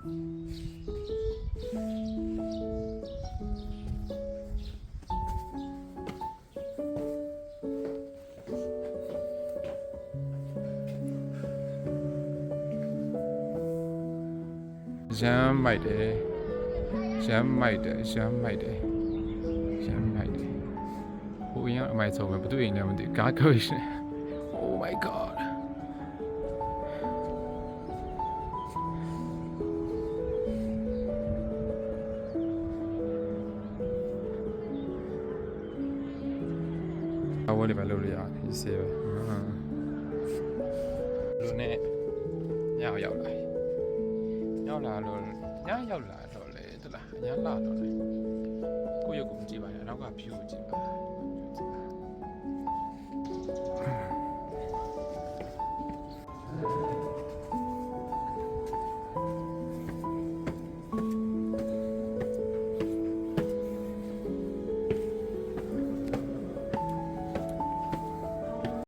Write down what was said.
ရမ်းမိုက်တယ်ရမ်းမိုက်တယ်ရမ်းမိုက်တယ်ရမ်းမိုက်တယ်ဟိုအရင်အမိုက်ဆုံးပဲဘသူအိမ်လဲမသိဘူးဂါကွေးရှင် Oh my god အဝတ်လေးပဲလုပ်လို့ရတယ်ဒီစေးပဲလူနဲ့ညောက်ရောက်လာညောက်လာလို့ညရောက်လာတော့လေတလားအညာလာတော့လေကိုယ့်ရုပ်ကိုကြည့်ပါနဲ့နောက်က view ကိုကြည့်ပါ